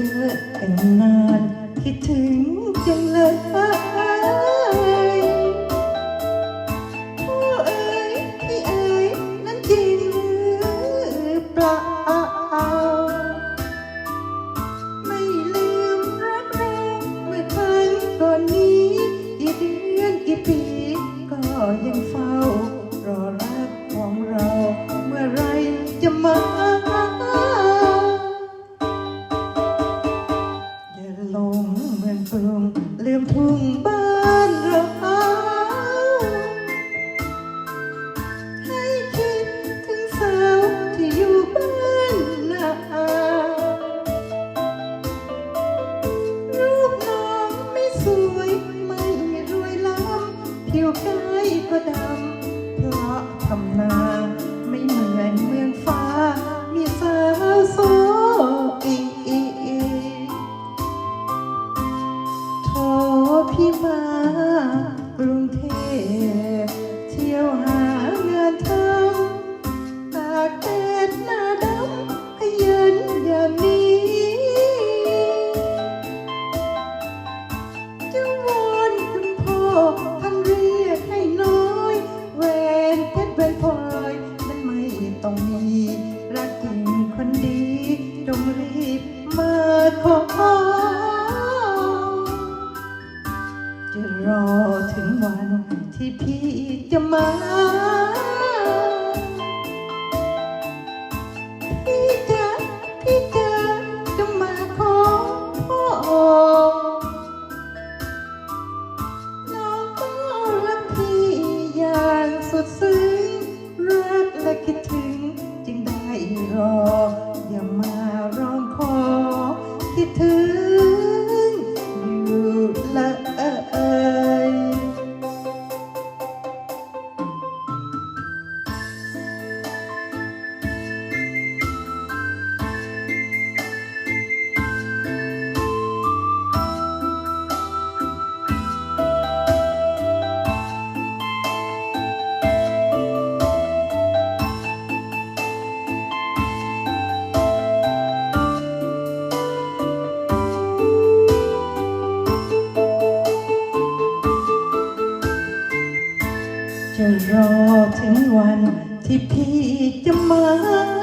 จอกันนานคิดถึงจังเลย เดียวกายก็ดำ เพราะทำนาไม่เหมือนเมืองฟ้า มีสาโซอิงอิงอิโทพี่มากรุงเทพเที่ยวหา ที่พี่จะมา รอถึงวันที่พี่จะมา